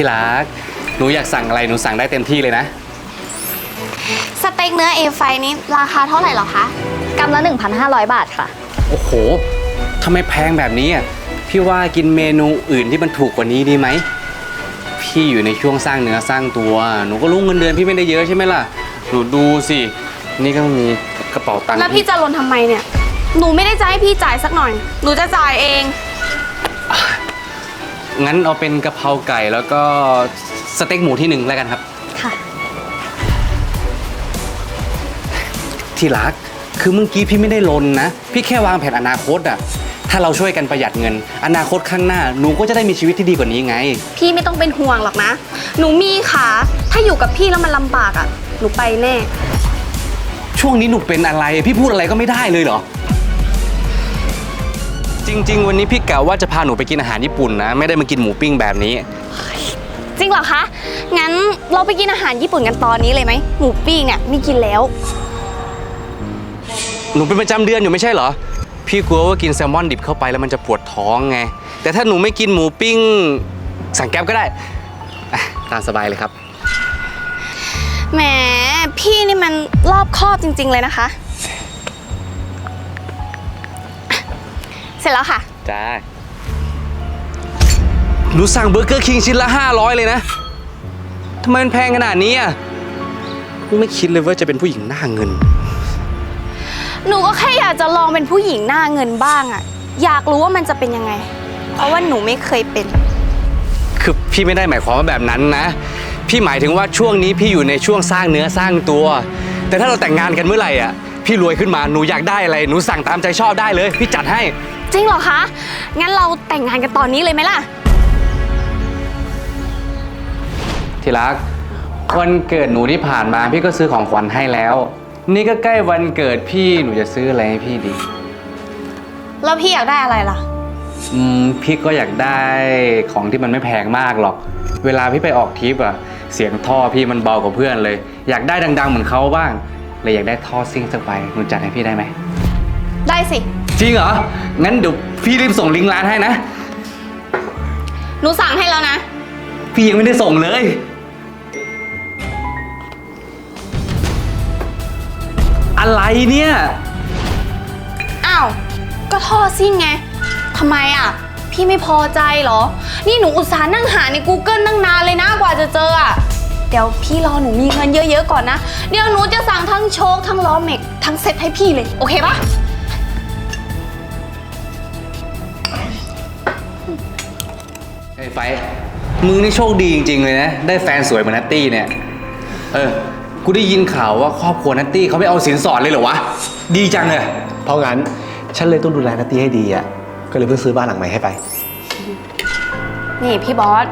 ที่รัก หนูอยากสั่งอะไรหนูสั่งได้เต็มที่เลยนะ สเต็กเนื้อ A5 นี้ราคาเท่าไหร่เหรอคะกำละ 1,500 บาทค่ะ โอ้โหทำไมแพงแบบนี้อะ พี่ว่ากินเมนูอื่นที่มันถูกกว่านี้ดีไหม พี่อยู่ในช่วงสร้างเนื้อสร้างตัว หนูก็รู้เงินเดือนพี่ไม่ได้เยอะใช่ไหมล่ะ หนูดูสิ นี่ก็มีกระเป๋าตังค์แล้วพี่จะลนทำไมเนี่ย หนูไม่ได้จะให้พี่จ่ายสักหน่อย หนูจะจ่ายเอง งั้นเอาเป็นกะเพราไก่แล้วก็สเต็กหมูที่หนึ่งแล้วกันครับ ค่ะ ที่รัก คือเมื่อกี้พี่ไม่ได้ลนนะ พี่แค่วางแผนอนาคตอะถ้าเราช่วยกันประหยัดเงิน อนาคตข้างหน้าหนูก็จะได้มีชีวิตที่ดีกว่านี้ไง พี่ไม่ต้องเป็นห่วงหรอกนะ หนูมีขาถ้าอยู่กับพี่แล้วมันลำบากอะหนูไปแน่ ช่วงนี้หนูเป็นอะไร พี่พูดอะไรก็ไม่ได้เลยเหรอ จริง ๆ วันนี้พี่กะว่าจะพาหนูไปกินอาหารญี่ปุ่นนะ ไม่ได้มากินหมูปิ้งแบบนี้ จริงเหรอคะ งั้นเราไปกินอาหารญี่ปุ่นกันตอนนี้เลยไหม หมูปิ้งเนี่ยไมีกินแล้ว หนูเป็นประจำเดือนอยู่ไม่ใช่เหรอ พี่กลัวว่ากินแซลมอนดิบเข้าไปแล้วมันจะปวดท้องไง แต่ถ้าหนูไม่กินหมูปิ้ง สั่งแก๊บก็ได้อะตามสบายเลยครับ แหม พี่นี่มันรอบคอบจริง ๆ เลยนะคะ เสร็จแล้วค่ะ จ้าหนูสั่งเบอร์เกอร์คิงชิ้นละ 500 เลยนะทำไมมันแพงขนาดนี้อะไม่คิดเลยว่าจะเป็นผู้หญิงหน้าเงิน หนูก็แค่อยากจะลองเป็นผู้หญิงหน้าเงินบ้างอะอยากรู้ว่ามันจะเป็นยังไง เพราะว่าหนูไม่เคยเป็น คือพี่ไม่ได้หมายความว่าแบบนั้นนะ พี่หมายถึงว่าช่วงนี้พี่อยู่ในช่วงสร้างเนื้อสร้างตัว แต่ถ้าเราแต่งงานกันเมื่อไหร่อะพี่รวยขึ้นมาหนูอยากได้อะไร หนูสั่งตามใจชอบได้เลย พี่จัดให้ จริงเหรอคะ งั้นเราแต่งงานกันตอนนี้เลยไหมล่ะ ที่รักวันเกิดหนูที่ผ่านมาพี่ก็ซื้อของขวัญให้แล้ว นี่ก็ใกล้วันเกิดพี่หนูจะซื้ออะไรให้พี่ดีแล้วพี่อยากได้อะไรล่ะ อืมพี่ก็อยากได้ของที่มันไม่แพงมากหรอก เวลาพี่ไปออกทริปอะเสียงท่อพี่มันเบากว่าเพื่อนเลย อยากได้ดัง ๆ เหมือนเขาบ้างเลยอยากได้ท่อซิ่งสักใบหนูจัดให้พี่ได้ไหมได้สิ จริงเหรอ งั้นเดี๋ยวพี่รีบส่งลิงก์ร้านให้นะ หนูสั่งให้แล้วนะ พี่ยังไม่ได้ส่งเลย อะไรเนี่ย อ้าว ก็ท่อซิ่งไง ทำไมอะ พี่ไม่พอใจเหรอ นี่หนูอุตส่าห์นั่งหาใน Google ตั้งนานเลยนะกว่าจะเจออะ เดี๋ยวพี่รอหนูมีเงินเยอะๆก่อนนะ เดี๋ยวหนูจะสั่งทั้งโชคทั้งล้อเมกทั้งเซ็ตให้พี่เลย โอเคปะ ไอ้ไฟท์มึงนี่โชคดีจริงๆเลยนะ ได้แฟนสวยเหมือนนัตตี้เนี่ย เออ กูได้ยินข่าวว่าครอบครัวนัตตี้เขาไม่เอาสินสอดเลยเหรอวะ ดีจังเลย เพราะงั้น ฉันเลยต้องดูแลนัตตี้ให้ดีอะ ก็เลยเพิ่งซื้อบ้านหลังใหม่ให้ไป นี่พี่บอส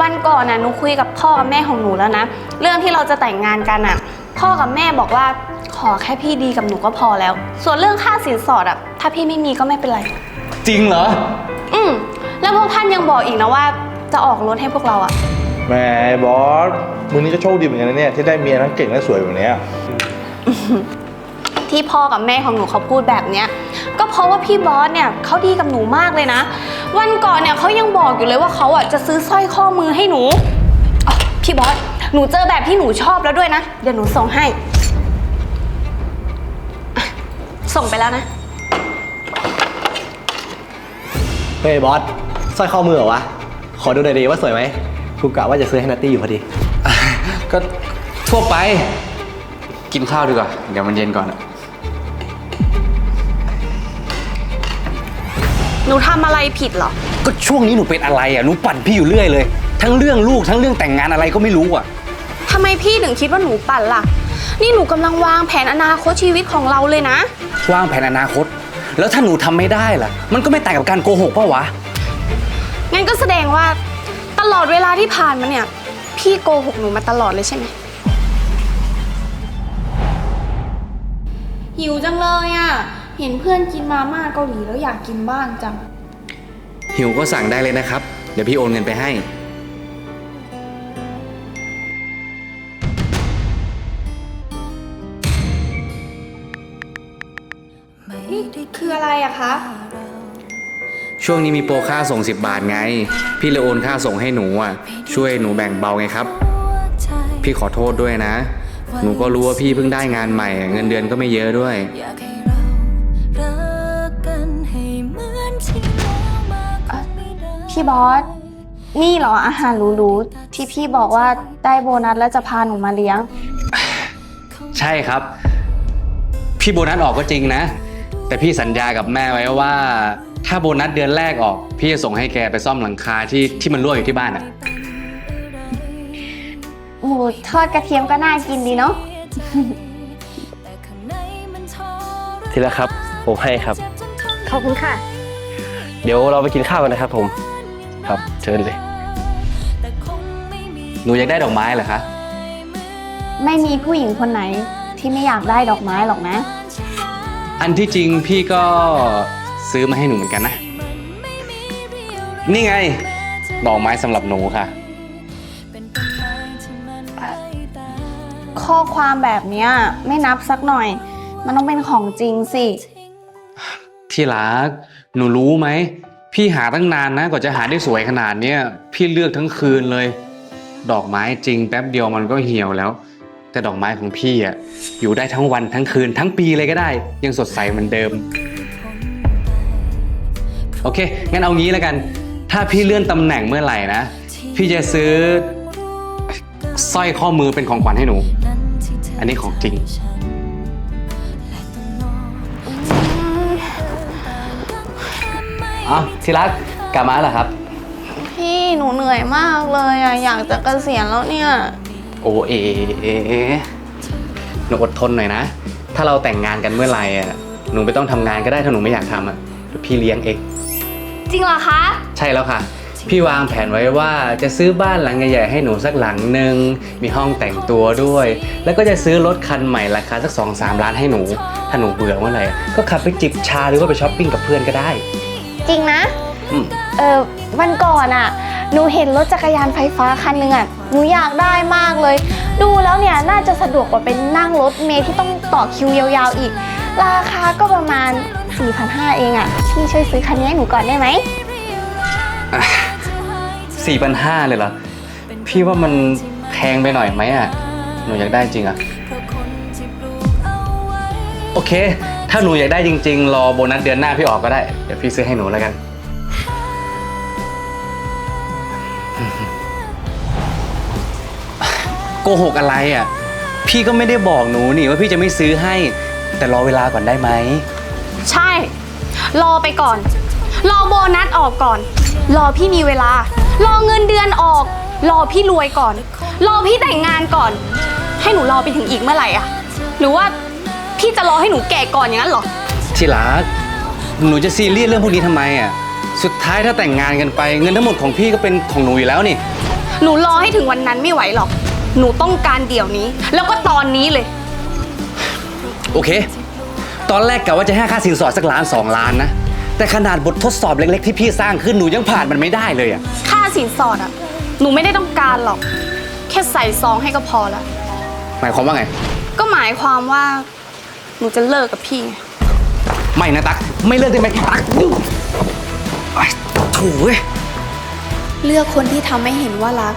วันก่อนน่ะหนูคุยกับพ่อกับแม่ของหนูแล้วนะ เรื่องที่เราจะแต่งงานกันอะ พ่อกับแม่บอกว่าขอแค่พี่ดีกับหนูก็พอแล้ว ส่วนเรื่องค่าสินสอดอะ ถ้าพี่ไม่มีก็ไม่เป็นไร จริงเหรอ อืม แล้วพวกท่านยังบอกอีกนะว่า จะออกรถให้พวกเราอะแหมบอสมึงนี่ก็โชคดีเหมือนกันนะเนี่ยที่ได้เมียทั้งเก่งและสวยแบบเนี้ยที่พ่อกับแม่ของหนูเขาพูดแบบเนี้ยก็เพราะว่าพี่บอสเนี่ยเขาดีกับหนูมากเลยนะ วันก่อนเนี่ยเขายังบอกอยู่เลยว่าเขาอะจะซื้อสร้อยข้อมือให้หนูอ๋อพี่บอสหนูเจอแบบที่หนูชอบแล้วด้วยนะ เดี๋ยวหนูส่งให้อะส่งไปแล้วนะ เฮ้ยบอสสร้อยข้อมือเหรอวะ ขอดูหน่อยดีว่าสวยไหมกูกะว่าจะซื้อให้นัตตี้อยู่พอดี ก็ทั่วไป กินข้าวดีกว่า เดี๋ยวมันเย็นก่อนอะหนูทำอะไรผิดเหรอ ก็ช่วงนี้หนูเป็นอะไรอะหนูปั่นพี่อยู่เรื่อยเลย ทั้งเรื่องลูกทั้งเรื่องแต่งงานอะไรก็ไม่รู้อะ ทำไมพี่ถึงคิดว่าหนูปั่นล่ะ นี่หนูกำลังวางแผนอนาคตชีวิตของเราเลยนะ วางแผนอนาคต แล้วถ้าหนูทำไม่ได้ล่ะ มันก็ไม่ต่างกับการโกหกป่าวะ งั้นก็แสดงว่าตลอดเวลาที่ผ่านมาเนี่ย พี่โกหกหนูมาตลอดเลยใช่ไหมหิวจังเลยอะ เห็นเพื่อนกินมาม่าเกาหลีแล้วอยากกินบ้างจัง หิวก็สั่งได้เลยนะครับ เดี๋ยวพี่โอนเงินไปให้ ออะไรอะคะ ช่วงนี้มีโปรค่าส่ง 10 บาทไง พี่เลยโอนค่าส่งให้หนูอะ ช่วยหนูแบ่งเบาไงครับ พี่ขอโทษด้วยนะ หนูก็รู้ว่าพี่เพิ่งได้งานใหม่ เงินเดือนก็ไม่เยอะด้วย อยากให้เรารักกันให้เหมือนที่แล้วมาคงไม่ได้ พี่บอส นี่เหรออาหารหรูๆที่พี่บอกว่าได้โบนัสแล้วจะพาหนูมาเลี้ยง ใช่ครับ พี่โบนัสออกก็จริงนะ แต่พี่สัญญากับแม่ไว้ว่า ถ้าโบนัสเดือนแรกออก พี่จะส่งให้แกไปซ่อมหลังคาที่ที่มันรั่วอยู่ที่บ้านอะ หมูทอดกระเทียมก็น่ากินดีเนาะแต่ข้างในมันทรทีละครับ ผมให้ครับ ขอบคุณค่ะ เดี๋ยวเราไปกินข้าวกันนะครับผม ครับ เชิญเลยแต่คงไม่มีหนูอยากได้ดอกไม้เหรอคะ ไม่มีผู้หญิงคนไหนที่ไม่อยากได้ดอกไม้หรอกนะ อันที่จริงพี่ก็ซื้อมาให้หนูเหมือนกันนะ นี่ไง ดอกไม้สำหรับหนูค่ะเป็นต้นไม้ที่มันไร้ตาข้อความแบบเนี้ยไม่นับสักหน่อย มันต้องเป็นของจริงสิ ที่รัก หนูรู้ไหม พี่หาตั้งนานนะ กว่าจะหาได้สวยขนาดเนี้ยพี่เลือกทั้งคืนเลย ดอกไม้จริงแป๊บเดียวมันก็เหี่ยวแล้ว แต่ดอกไม้ของพี่อะอยู่ได้ทั้งวันทั้งคืนทั้งปีเลยก็ได้ ยังสดใสเหมือนเดิม โอเค งั้นเอางี้แล้วกัน ถ้าพี่เลื่อนตำแหน่งเมื่อไหร่นะ พี่จะซื้อสร้อยข้อมือเป็นของขวัญให้หนู อันนี้ของจริงฉันและต้องนอนอ๋อที่รักกลับมาแล้วเหรอครับ พี่หนูเหนื่อยมากเลยอะอยากจะเกษียณแล้วเนี่ย โอเอหนูอดทนหน่อยนะ ถ้าเราแต่งงานกันเมื่อไหร่อะหนูไม่ต้องทำงานก็ได้ถ้าหนูไม่อยากทำอะเดี๋ยวพี่เลี้ยงเอง จริงเหรอคะ ใช่แล้วค่ะ พี่วางแผนไว้ว่าจะซื้อบ้านหลังใหญ่ๆให้หนูสักหลังหนึ่งมีห้องแต่งตัวด้วย แล้วก็จะซื้อรถคันใหม่ราคาสักสองสามล้านให้หนู ถ้าหนูเบื่อเมื่อไหร่ก็ขับไปจิบชาหรือว่าไปช้อปปิ้งกับเพื่อนก็ได้จริงนะ อืม เออวันก่อนอะ หนูเห็นรถจักรยานไฟฟ้าคันหนึ่งอะ หนูอยากได้มากเลย ดูแล้วเนี่ยน่าจะสะดวกกว่าเป็นนั่งรถเมล์ที่ต้องต่อคิวยาวๆอีก ราคาก็ประมาณ 4,500 เองอะ พี่ช่วยซื้อคันนี้ให้หนูก่อนได้ไหม สี่พันห้าเลยเหรอ พี่ว่ามันแพงไปหน่อยไหมอะ หนูอยากได้จริงอะ โอเค ถ้าหนูอยากได้จริง ๆ รอโบนัสเดือนหน้าพี่ออกก็ได้ เดี๋ยวพี่ซื้อให้หนูแล้วกัน โกหกอะไรอะ พี่ก็ไม่ได้บอกหนูนี่ว่าพี่จะไม่ซื้อให้ แต่รอเวลาก่อนได้ไหม ใช่ รอไปก่อน รอโบนัสออกก่อน รอพี่มีเวลา รอเงินเดือนออก รอพี่รวยก่อน รอพี่แต่งงานก่อน ให้หนูรอไปถึงอีกเมื่อไหร่อะหรือว่าพี่จะรอให้หนูแก่ก่อนอย่างนั้นเหรอ ที่รักหนูจะซีเรียสเรื่องพวกนี้ทำไมอะ สุดท้ายถ้าแต่งงานกันไป เงินทั้งหมดของพี่ก็เป็นของหนูอยู่แล้วนี่ หนูรอให้ถึงวันนั้นไม่ไหวหรอก หนูต้องการเดี๋ยวนี้ แล้วก็ตอนนี้เลย โอเค ตอนแรกกะว่าจะให้ค่าสินสอดสักล้านสองล้านนะ แต่ขนาดบททดสอบเล็ก ๆ ที่พี่สร้างขึ้นหนูยังผ่านมันไม่ได้เลยอะค่าสินสอดอะหนูไม่ได้ต้องการหรอก แค่ใส่ซองให้ก็พอแล้วหมายความว่าไง ก็หมายความว่า หนูจะเลิกกับพี่ไงไม่นะตั๊กไม่เลิกได้ไหมตั๊กไอ้ถูเว้ย เลือกคนที่ทำให้เห็นว่ารัก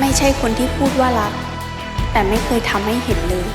ไม่ใช่คนที่พูดว่ารัก แต่ไม่เคยทำให้เห็นเลย